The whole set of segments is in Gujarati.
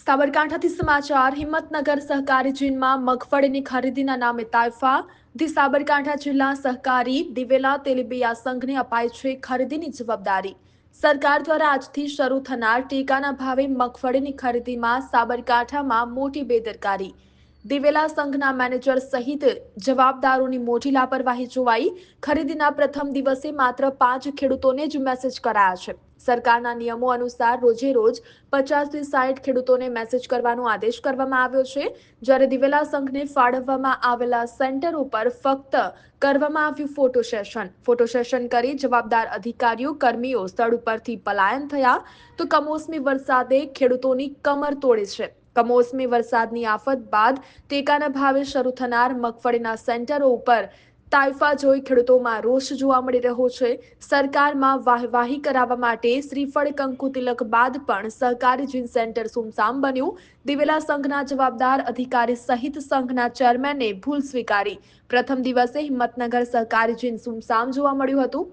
સાબરકાંઠાથી સમાચાર, હિંમતનગર સહકારી જીનમાં મગફળીની ખરીદીના નામે તાઇફા ધી સાબરકાંઠા જિલ્લા સહકારી દિવેલા તેલીબિયા સંઘને અપાય છે ખરીદીની જવાબદારી. સરકાર દ્વારા આજથી શરૂ થનાર ટેકાના ભાવે મગફળીની ખરીદીમાં સાબરકાંઠામાં મોટી બેદરકારી. દિવેલા સંઘના મેનેજર સહિત જવાબદારોની મોટી લાપરવાહી જોવાઈ ખરીદીના પ્રથમ દિવસે માત્ર પાંચ ખેડૂતોને જ મેસેજ કરાયા છે. સરકારના નિયમો અનુસાર રોજે રોજ પચાસથી સાઠ ખેડૂતોને મેસેજ કરવાનો આદેશ કરવામાં આવ્યો છે. જ્યારે દિવેલા સંઘને ફાળવવામાં આવેલા સેન્ટર ઉપર ફક્ત કરવામાં આવ્યું ફોટો સેશન. ફોટો સેશન કરી જવાબદાર અધિકારીઓ, કર્મીઓ સ્થળ ઉપરથી પલાયન થયા તો કમોસમી વરસાદે ખેડૂતોની કમર તોડી છે. કમોસમી વરસાદની આફત બાદ ટેકાના ભાવે શરૂ થનાર મગફળીના સેન્ટરો ઉપર તાઇફા જોઈ ખેડૂતોમાં રોષ જોવા મળી રહ્યો છે. સરકારમાં વાહવાહી કરાવવા માટે શ્રીફળ, કંકુ તિલક બાદ પણ સહકારી જીન સેન્ટર સુમસામ બન્યું. દિવેલા સંઘના જવાબદાર અધિકારી સહિત સંઘના ચેરમેને ભૂલ સ્વીકારી. પ્રથમ દિવસે હિંમતનગર સહકારી જીન સુમસામ જોવા મળ્યું હતું.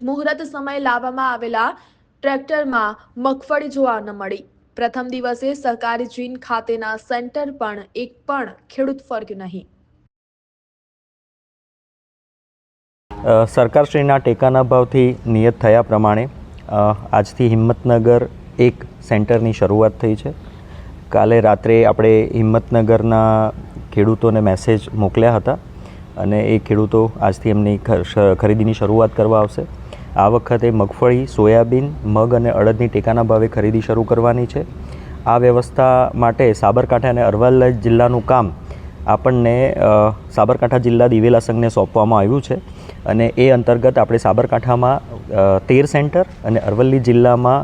મુહૂર્ત સમયે લાવવામાં આવેલા ટ્રેક્ટરમાં મગફળી જોવા ન મળી. પ્રથમ દિવસે સહકારી જીન ખાતેના સેન્ટર પણ એક પણ ખેડૂત ફર્યું નહીં. સરકારશ્રીના ટેકાના ભાવથી નિયત થયા પ્રમાણે આજથી હિંમતનગર એક સેન્ટરની શરૂઆત થઈ છે. કાલે રાત્રે આપણે હિંમતનગરના ખેડૂતોને મેસેજ મોકલ્યા હતા અને એ ખેડૂતો આજથી એમની ખરીદીની શરૂઆત કરવા આવશે. આ વખતે મગફળી, સોયાબીન, મગ અને અડદની ટેકાના ભાવે ખરીદી શરૂ કરવાની છે. આ વ્યવસ્થા માટે સાબરકાંઠા અને અરવલ્લી જિલ્લાનું કામ આપણને સાબરકાંઠા જિલ્લા દિવેલા સંઘને સોંપવામાં આવ્યું છે અને એ અંતર્ગત આપણે સાબરકાંઠામાં તેર સેન્ટર અને અરવલ્લી જિલ્લામાં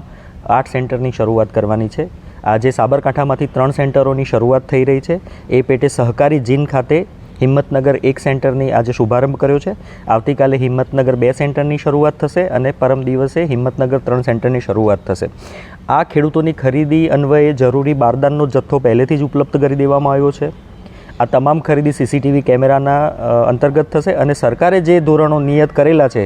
આઠ સેન્ટરની શરૂઆત કરવાની છે. આજે સાબરકાંઠામાંથી ત્રણ સેન્ટરોની શરૂઆત થઈ રહી છે. એ પેટે સહકારી જીન ખાતે હિંમતનગર એક સેન્ટરની આજે શુભારંભ કર્યો છે. આવતીકાલે હિંમતનગર બે સેન્ટરની શરૂઆત થશે અને પરમ દિવસે હિંમતનગર ત્રણ સેન્ટરની શરૂઆત થશે. આ ખેડૂતોની ખરીદી અન્વયે જરૂરી બારદાનનો જથ્થો પહેલેથી જ ઉપલબ્ધ કરી દેવામાં આવ્યો છે. આ તમામ ખરીદી સીસીટીવી કેમેરાના અંતર્ગત થશે અને સરકારે જે ધોરણો નિયત કરેલા છે,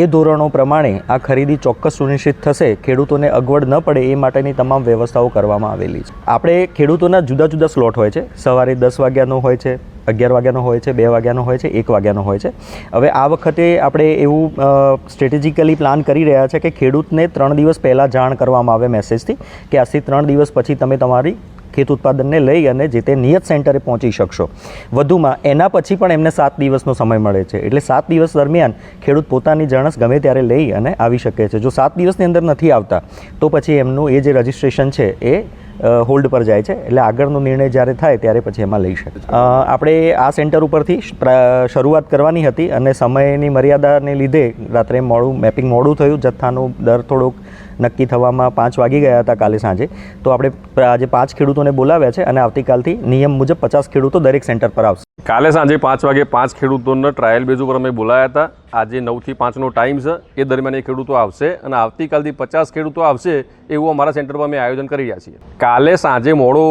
એ ધોરણો પ્રમાણે આ ખરીદી ચોક્કસ સુનિશ્ચિત થશે. ખેડૂતોને અગવડ ન પડે એ માટેની તમામ વ્યવસ્થાઓ કરવામાં આવેલી છે. આપણે ખેડૂતોના જુદા જુદા સ્લોટ હોય છે. સવારે દસ વાગ્યાનો હોય છે. અગિયાર વાગ્યાનો હોય છે, બે વાગ્યાનો હોય છે, એક વાગ્યાનો હોય છે. હવે આ વખતે આપણે એવું સ્ટ્રેટેજિકલી પ્લાન કરી રહ્યા છે કે ખેડૂતને ત્રણ દિવસ પહેલાં જાણ કરવામાં આવે મેસેજથી કે આજથી ત્રણ દિવસ પછી તમે તમારી ખેત ઉત્પાદનને લઈ અને જે તે નિયત સેન્ટરે પહોંચી શકશો. વધુમાં એના પછી પણ એમને સાત દિવસનો સમય મળે છે. એટલે સાત દિવસ દરમિયાન ખેડૂત પોતાની જણસ ગમે ત્યારે લઈ અને આવી શકે છે. જો સાત દિવસની અંદર નથી આવતા, તો પછી એમનું એ જે રજિસ્ટ્રેશન છે એ હોલ્ડ પર જાય છે. એટલે આગળનો નિર્ણય જ્યારે થાય ત્યારે પછી એમાં લઈ શકે આપણે આ સેન્ટર ઉપરથી પ્ર- શરૂઆત કરવાની હતી અને સમયની મર્યાદાને લીધે રાત્રે મોડું, મેપિંગ મોડું થયું. જથ્થાનો દર થોડોક નક્કી થવામાં પાંચ વાગી ગયા હતા કાલે સાંજે. તો આપણે આજે પાંચ ખેડૂતોને બોલાવ્યા છે અને આવતીકાલથી નિયમ મુજબ પચાસ ખેડૂતો દરેક સેન્ટર પર આવશે. કાલે સાંજે પાંચ વાગે પાંચ ખેડૂતોને ટ્રાયલ બેઝ ઉપર અમે બોલાયા હતા. આજે નવથી પાંચનો ટાઈમ છે. એ દરમિયાન એ ખેડૂતો આવશે અને આવતીકાલથી પચાસ ખેડૂતો આવશે એવું અમારા સેન્ટર પર અમે આયોજન કરી રહ્યા છીએ. કાલે સાંજે મોડો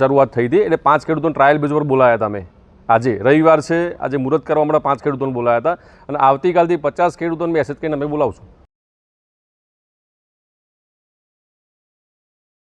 શરૂઆત થઈ હતી એટલે પાંચ ખેડૂતોને ટ્રાયલ બેઝ ઉપર બોલાયા હતા અમે. આજે રવિવાર છે. આજે મુહૂર્ત કરવા માટે પાંચ ખેડૂતોને બોલાયા હતા. અને આવતીકાલથી પચાસ ખેડૂતોને મેસેજ કરીને અમે બોલાવશું.